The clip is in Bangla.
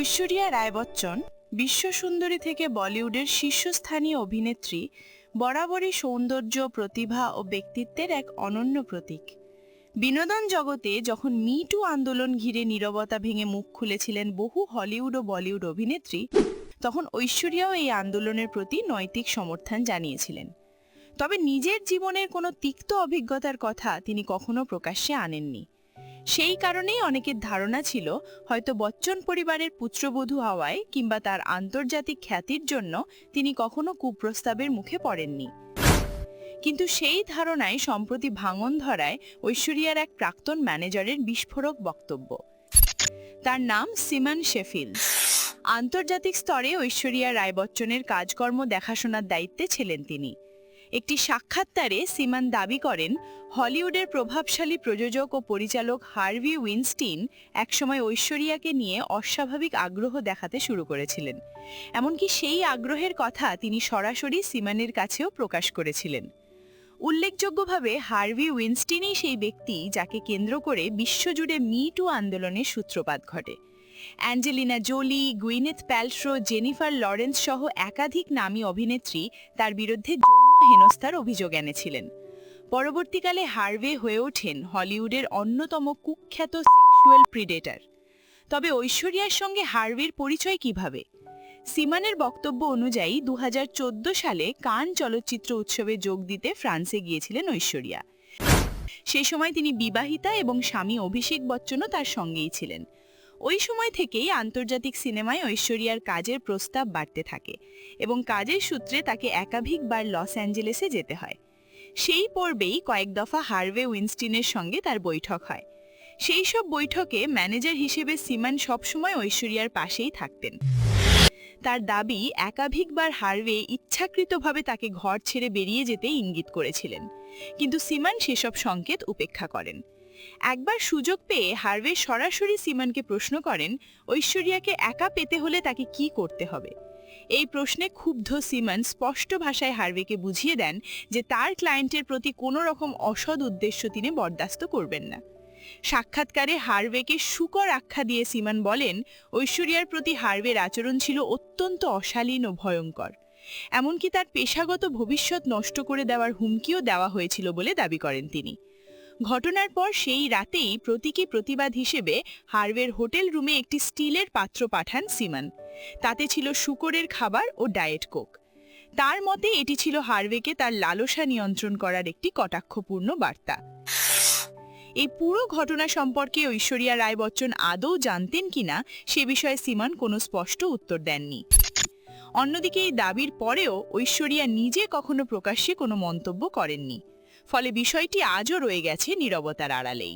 ঐশ্বরিয়া রায় বচ্চন, বিশ্বসুন্দরী থেকে বলিউডের শীর্ষস্থানীয় অভিনেত্রী, বরাবরই সৌন্দর্য, প্রতিভা ও ব্যক্তিত্বের এক অনন্য প্রতীক। বিনোদন জগতে যখন মিটু আন্দোলন ঘিরে নীরবতা ভেঙে মুখ খুলেছিলেন বহু হলিউড ও বলিউড অভিনেত্রী, তখন ঐশ্বরিয়াও এই আন্দোলনের প্রতি নৈতিক সমর্থন জানিয়েছিলেন। তবে নিজের জীবনের কোনো তিক্ত অভিজ্ঞতার কথা তিনি কখনো প্রকাশ্যে আনেননি। সেই কারণেই অনেকের ধারণা ছিল হয়তো বচ্চন পরিবারের পুত্রবধূ হওয়ায় কিংবা তার আন্তর্জাতিক খ্যাতির জন্য তিনি কখনো কুপ্রস্তাবের মুখে পড়েননি। কিন্তু সেই ধারণায় সম্প্রতি ভাঙন ধরায় ঐশ্বরিয়ার এক প্রাক্তন ম্যানেজারের বিস্ফোরক বক্তব্য। তার নাম সিমন শেফিল আন্তর্জাতিক স্তরে ঐশ্বরিয়া রায় বচ্চনের কাজকর্ম দেখাশোনার দায়িত্বে ছিলেন তিনি। একটি সাক্ষাৎকারে সিমান দাবি করেন, হলিউডের প্রভাবশালী প্রযোজক ও পরিচালক হার্ভি উইনস্টিন একসময় ঐশ্বরিয়াকে নিয়ে অস্বাভাবিক আগ্রহ দেখাতে শুরু করেছিলেন। এমনকি সেই আগ্রহের কথা তিনি সরাসরি সিমানের কাছেও প্রকাশ করেছিলেন। উল্লেখযোগ্যভাবে হার্ভি উইনস্টিনই সেই ব্যক্তি যাকে কেন্দ্র করে বিশ্বজুড়ে মি টু আন্দোলনের সূত্রপাত ঘটে। Angelina Jolie, Gwyneth Paltrow, Jennifer Lawrence সহ একাধিক নামী অভিনেত্রী তার বিরুদ্ধে হেনস্থার অভিযোগ এনেছিলেন। পরবর্তীকালে হার্ভে হয়ে ওঠেন হলিউডের অন্যতম কুখ্যাত সেক্সুয়াল প্রিডেটার। তবে ঐশ্বরিয়ার সঙ্গে হার্ভের পরিচয় কীভাবে? সিমানের বক্তব্য অনুযায়ী দু হাজার চোদ্দ সালে কান চলচ্চিত্র উৎসবে যোগ দিতে ফ্রান্সে গিয়েছিলেন ঐশ্বরিয়া। সে সময় তিনি বিবাহিতা এবং স্বামী অভিষেক বচ্চনও তার সঙ্গেই ছিলেন। ওই সময় থেকেই আন্তর্জাতিক সিনেমায় ঐশ্বরিয়ার কাজের প্রস্তাব বাড়তে থাকে এবং কাজের সূত্রে তাকে একাধিকবার লস অ্যাঞ্জেলেসে যেতে হয়। সেই পর্বেই কয়েক দফা হার্ভে উইনস্টিনের সঙ্গে তার বৈঠক হয়। সেই সব বৈঠকে ম্যানেজার হিসেবে সিমান সবসময় ঐশ্বরিয়ার পাশেই থাকতেন। তার দাবি, একাধিকবার হার্ভে ইচ্ছাকৃতভাবে তাকে ঘর ছেড়ে বেরিয়ে যেতে ইঙ্গিত করেছিলেন। কিন্তু সিমান সেসব সংকেত উপেক্ষা করেন। একবার সুযোগ পেয়ে হার্ভে সরাসরি সিমানকে প্রশ্ন করেন, ঐশ্বরিয়াকে একা পেতে হলে তাকে কি করতে হবে? এই প্রশ্নে ক্ষুব্ধ সিমন স্পষ্ট ভাষায় হার্ভেকে বুঝিয়ে দেন যে তার ক্লায়েন্টের প্রতি কোনো রকম অসৎ উদ্দেশ্য তিনি বরদাস্ত করবেন না। সাক্ষাৎকারে হার্ভেকে শুকর আখ্যা দিয়ে সিমান বলেন, ঐশ্বরিয়ার প্রতি হার্ভের আচরণ ছিল অত্যন্ত অশালীন ও ভয়ঙ্কর। এমনকি তার পেশাগত ভবিষ্যৎ নষ্ট করে দেওয়ার হুমকিও দেওয়া হয়েছিল বলে দাবি করেন তিনি। ঘটনার পর সেই রাতেই প্রতীকী প্রতিবাদ হিসেবে হার্ভের হোটেল রুমে একটি স্টিলের পাত্র পাঠান সিমান। তাতে ছিল শুকরের খাবার ও ডায়েট কোক। তার মতে এটি ছিল হার্ভেকে তার লালসা নিয়ন্ত্রণ করার একটি কটাক্ষপূর্ণ বার্তা। এই পুরো ঘটনা সম্পর্কে ঐশ্বরিয়া রায় বচ্চন আদৌ জানতেন কিনা সে বিষয়ে সিমান কোনো স্পষ্ট উত্তর দেননি। অন্যদিকে এই দাবির পরেও ঐশ্বরিয়া নিজে কখনো প্রকাশ্যে কোনো মন্তব্য করেননি। ফলে বিষয়টি আজও রয়ে গেছে নিরবতার আড়ালেই।